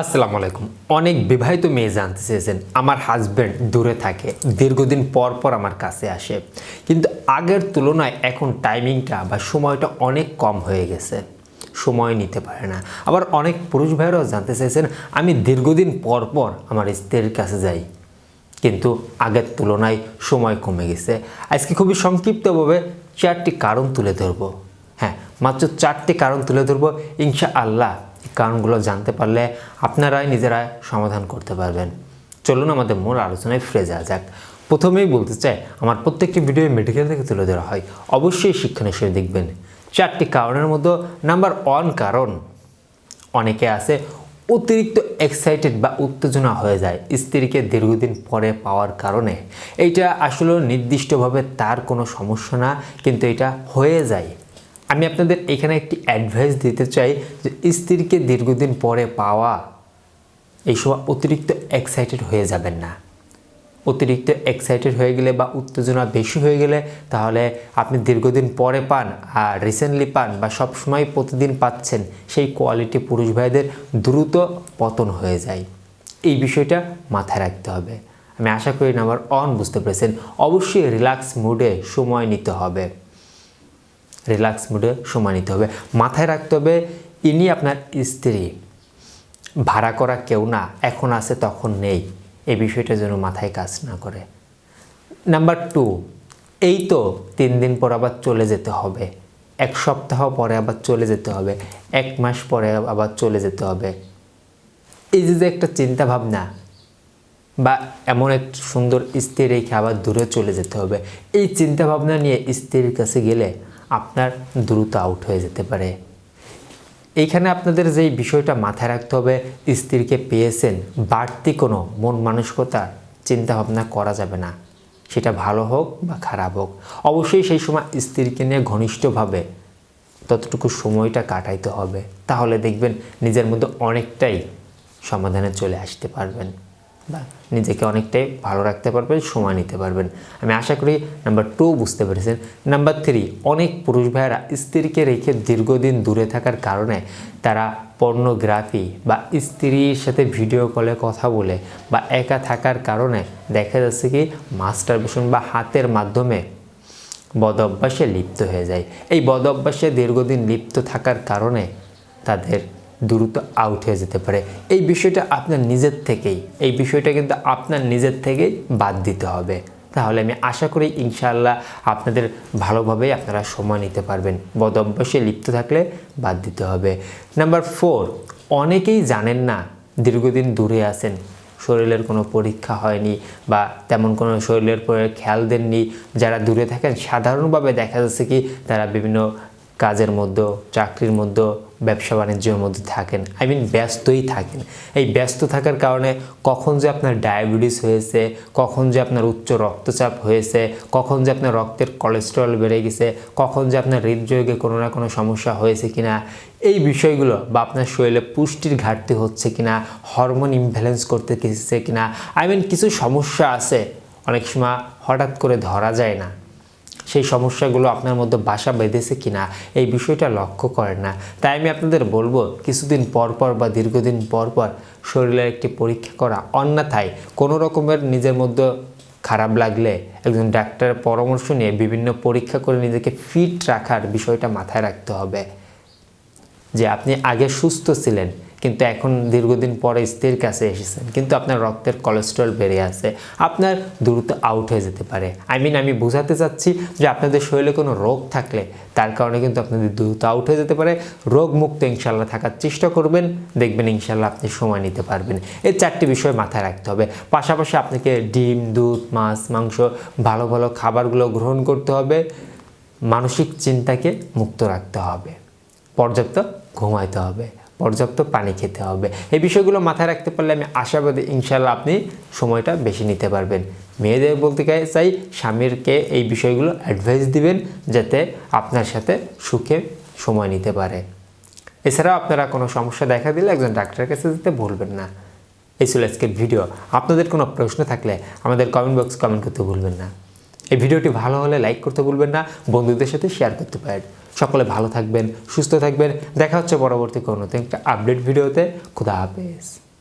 আসসালামু আলাইকুম। অনেক বিবাহিত মেয়ে জানতে চেয়েছেন, আমার হাজব্যান্ড দূরে থাকে, দীর্ঘদিন পর পর আমার কাছে আসে। কিন্তু আগের তুলনায় এখন টাইমিংটা বা সময়টা অনেক কম হয়ে গেছে। সময় নিতে পারে না। আবার অনেক পুরুষ ভাইরাও জানতে চেয়েছেন, আমি দীর্ঘদিন পর পর আমার স্ত্রীর কাছে যাই। কিন্তু আগের তুলনায় সময় কমে গেছে। আজকে খুবই সংক্ষিপ্তভাবে চারটি কারণ তুলে ধরবো। হ্যাঁ মাত্র চারটি কারণ তুলে ধরবো। ইনশা আল্লাহ কারণগুলো জানতে পারলে আপনারাই নিজেরাই সমাধান করতে পারবেন। চলুন আমাদের মূল আলোচনায় ফিরে যাওয়া যাক। প্রথমেই বলতে চাই, আমার প্রত্যেকটি ভিডিও মেডিকেল থেকে তুলে ধরা হয়। অবশ্যই শিক্ষণীয় হিসেবে দেখবেন। চারটি কারণের মধ্যে নাম্বার ওয়ান কারণ, অনেকে আছে অতিরিক্ত এক্সাইটেড বা উত্তেজনা হয়ে যায় স্ত্রীকে দীর্ঘদিন পরে পাওয়ার কারণে। এইটা আসলে নির্দিষ্টভাবে তার কোনো সমস্যা না, কিন্তু এটা হয়ে যায়। আমি আপনাদের এখানে একটি অ্যাডভাইস দিতে চাই যে স্ত্রীকে দীর্ঘদিন পরে পাওয়া, এই অতিরিক্ত এক্সাইটেড হয়ে যাবেন না। অতিরিক্ত এক্সাইটেড হয়ে গেলে বা উত্তেজনা বেশি হয়ে গেলে তাহলে আপনি দীর্ঘদিন পরে পান আর রিসেন্টলি পান বা সবসময় প্রতিদিন পাচ্ছেন, সেই কোয়ালিটি পুরুষ ভাইদের দ্রুত পতন হয়ে যায়। এই বিষয়টা মাথায় রাখতে হবে। আমি আশা করি নাম্বার অন বুঝতে পেরেছেন। অবশ্যই রিল্যাক্স মুডে সময় নিতে হবে। রিল্যাক্স মুডে সময় নিতে হবে। মাথায় রাখতে হবে, ইনি আপনার স্ত্রী। ভাড়া করা কেউ না, এখন আছে, তখন নেই। এই বিষয়টা যেন মাথায় কাজ না করে। নাম্বার টু, এই তো তিন দিন পর আবার চলে যেতে হবে। এক সপ্তাহ পরে আবার চলে যেতে হবে। এক মাস পরে আবার চলে যেতে হবে। এই যে একটা চিন্তা ভাবনা, বা এমন এক সুন্দর স্ত্রী রেখে আবার দূরে চলে যেতে হবে। এই চিন্তা ভাবনা নিয়ে স্ত্রীর কাছে গেলে আপনার দ্রুত আউট হয়ে যেতে পারে। এইখানে আপনাদের যেই বিষয়টা মাথায় রাখতে হবে, স্ত্রীকে পেয়েছেন বাড়তি কোনো মন মানসিকতা, চিন্তা ভাবনা করা যাবে না। সেটা ভালো হোক বা খারাপ হোক। অবশ্যই সেই সময় স্ত্রীকে নিয়ে ঘনিষ্ঠভাবে ততটুকু সময়টা কাটাইতে হবে। তাহলে দেখবেন নিজের মধ্যে অনেকটাই সমাধানে চলে আসতে পারবেন। নিজেকে অনেকটাই ভালো রাখতে পারবেন, সময় নিতে পারবেন। আমি আশা করি নাম্বার টু বুঝতে পেরেছেন। নাম্বার থ্রি অনেক পুরুষ ভাইয়েরা স্ত্রীকে রেখে দীর্ঘদিন দূরে থাকার কারণে তারা পর্নোগ্রাফি বা স্ত্রীর সাথে ভিডিও কলে কথা বলে বা একা থাকার কারণে দেখা যাচ্ছে কি মাস্টার বা হাতের মাধ্যমে বদ অভ্যাসে লিপ্ত হয়ে যায়। এই বদ অভ্যাসে দীর্ঘদিন লিপ্ত থাকার কারণে তাদের দ্রুত আউট হয়ে যেতে পারে। এই বিষয়টা আপনার নিজের থেকেই, এই বিষয়টা কিন্তু আপনার নিজের থেকেই বাদ দিতে হবে। তাহলে আমি আশা করি ইনশাআল্লাহ আপনাদের ভালোভাবেই আপনারা সময় নিতে পারবেন। বদ অভ্যাসে লিপ্ত থাকলে বাদ দিতে হবে। নাম্বার ফোর অনেকেই জানেন না দীর্ঘদিন দূরে আছেন, শরীরের কোনো পরীক্ষা হয়নি বা তেমন কোনো শরীরের খেয়াল দেননি। যারা দূরে থাকেন, সাধারণভাবে দেখা যাচ্ছে কি তারা বিভিন্ন কাজের মধ্যে চাকরির মধ্যে ব্যবসা বাণিজ্যের মধ্যে থাকেন। আই মিন ব্যস্তই থাকেন। এই ব্যস্ত থাকার কারণে কখন যে আপনার ডায়াবেটিস হয়েছে, কখন যে আপনার উচ্চ রক্তচাপ হয়েছে, কখন যে আপনার রক্তের কোলেস্টেরল বেড়ে গেছে, কখন যে আপনার হৃদযোগে কোনো না কোনো সমস্যা হয়েছে কিনা, এই বিষয়গুলো বা আপনার শরীরে পুষ্টির ঘাটতি হচ্ছে কিনা হরমোন ইমব্যালেন্স করতে গেছে কিনা আই মিন কিছু সমস্যা আছে, অনেক সময় হঠাৎ করে ধরা যায় না। সেই সমস্যাগুলো আপনার মধ্যে বাসা বেঁধেছে কিনা, এই বিষয়টা লক্ষ্য করেন না। তাই আমি আপনাদের বলব, কিছুদিন পর পর বা দীর্ঘদিন পর পর শরীরের একটি পরীক্ষা করা অন্যথায়। কোনো রকমের নিজের মধ্যে খারাপ লাগলে একজন ডাক্তারের পরামর্শ নিয়ে বিভিন্ন পরীক্ষা করে নিজেকে ফিট রাখার বিষয়টা মাথায় রাখতে হবে। যে আপনি আগে সুস্থ ছিলেন কিন্তু এখন দীর্ঘদিন পরে স্ত্রীর কাছে এসেছেন। কিন্তু আপনার রক্তের কোলেস্ট্রল বেড়ে আছে। আপনার দ্রুত আউট হয়ে যেতে পারে। আই মিন আমি বোঝাতে চাচ্ছি যে আপনাদের শরীরে কোনো রোগ থাকলে তার কারণে কিন্তু আপনাদের দ্রুত আউট হয়ে যেতে পারে। রোগ মুক্ত ইনশাল্লাহ থাকার চেষ্টা করবেন। দেখবেন ইনশাল্লাহ আপনি সময় নিতে পারবেন। এই চারটি বিষয় মাথায় রাখতে হবে। পাশাপাশি আপনাকে ডিম, দুধ, মাছ, মাংস, ভালো ভালো খাবারগুলো গ্রহণ করতে হবে। মানসিক চিন্তাকে মুক্ত রাখতে হবে। পর্যাপ্ত ঘুমাইতে হবে। পর্যাপ্ত পানি খেতে হবে। এই বিষয়গুলো মাথায় রাখতে পারলে আমি আশাবাদী ইনশাল্লাহ আপনি সময়টা বেশি নিতে পারবেন। মেয়েদের বলতে চাই, স্বামীরকে এই বিষয়গুলো অ্যাডভাইস দিবেন যাতে আপনার সাথে সুখে সময় নিতে পারে। এছাড়াও আপনারা কোনো সমস্যা দেখা দিলে একজন ডাক্তারের কাছে যেতে ভুলবেন না। এই ছিল আজকের ভিডিও। আপনাদের কোনো প্রশ্ন থাকলে আমাদের কমেন্ট বক্স কমেন্ট করতে ভুলবেন না। এই ভিডিওটি ভালো হলে লাইক করতে ভুলবেন না, বন্ধুদের সাথে শেয়ার করতে পারেন। সকলে ভালো থাকবেন, সুস্থ থাকবেন। দেখা হচ্ছে পরবর্তী কোনো একটা আপডেট ভিডিওতে। খুদা হাফেজ।